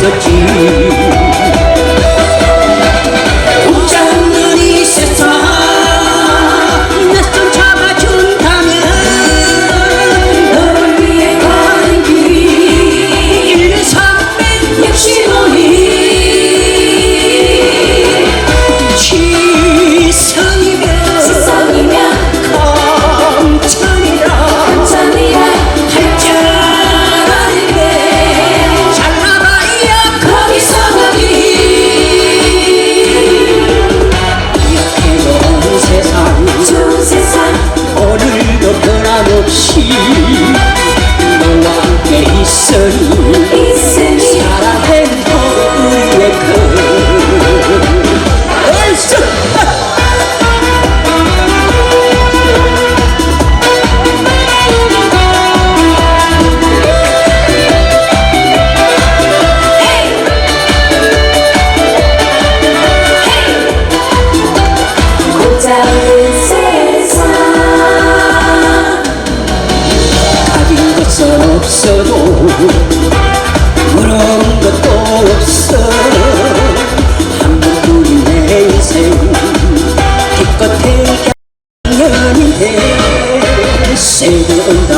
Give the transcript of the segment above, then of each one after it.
Giờ 부러운 것도 없어. 한 번뿐인 내 인생 기껏해 작년인데. 새겨온다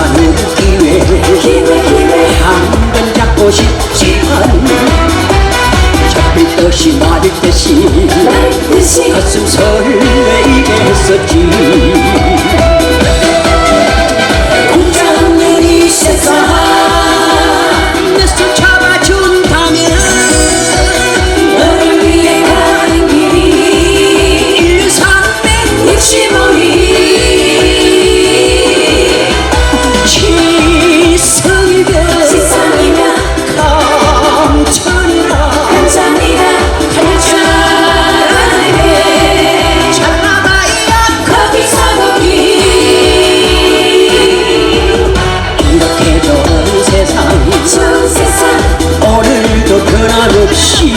없이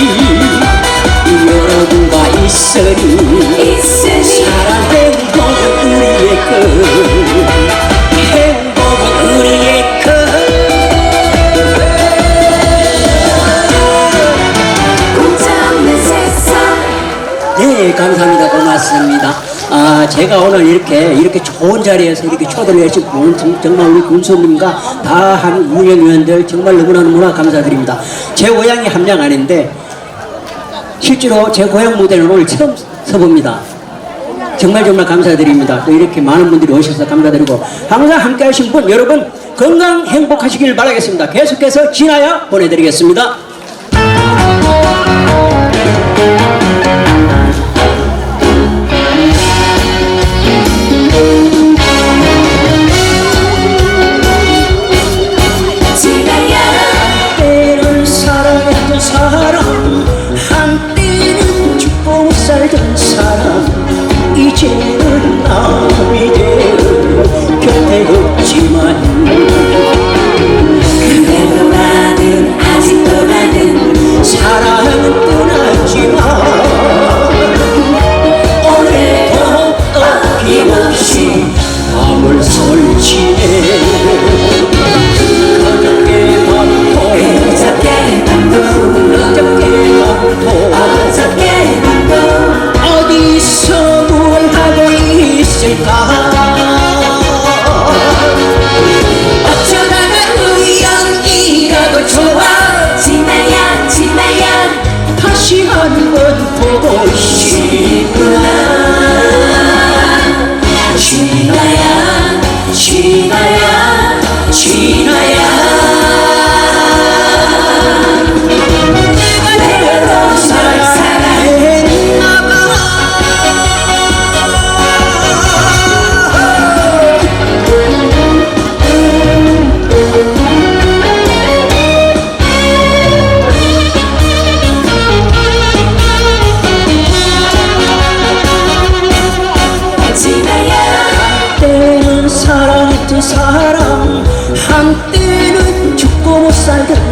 여러분과 있으니 있으니 사랑 행복은 우리의 것 제가 오늘 이렇게, 이렇게 좋은 자리에서 이렇게 초대를 해주신 정말 우리 군수님과 다 한 운영위원들 정말 너무나 너무나 감사드립니다. 제 고향이 함양안인데, 실제로 제 고향 무대는 오늘 처음 서봅니다. 정말 정말 감사드립니다. 또 이렇게 많은 분들이 오셔서 감사드리고, 항상 함께 하신 분, 여러분, 건강 행복하시길 바라겠습니다. 계속해서 진하야 보내드리겠습니다. 다시 한 번 보고 싶구나 지나야 지나야 지나야 사람. 한때는 죽고 못 살던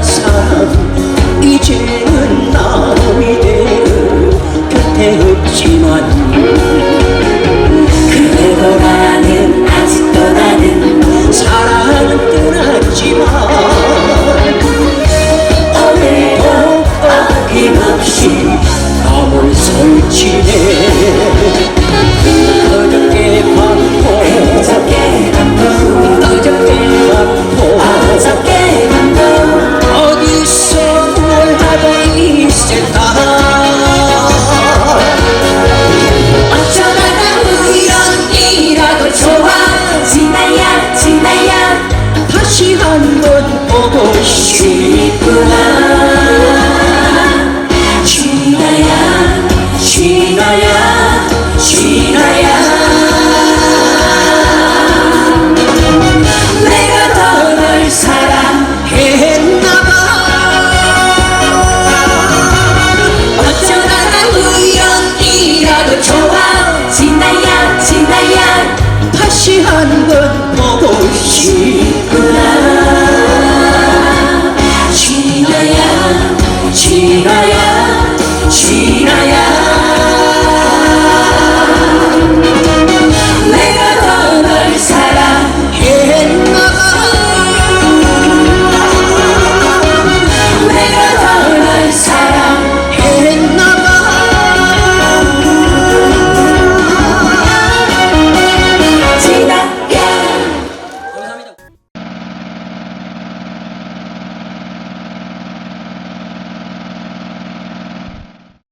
진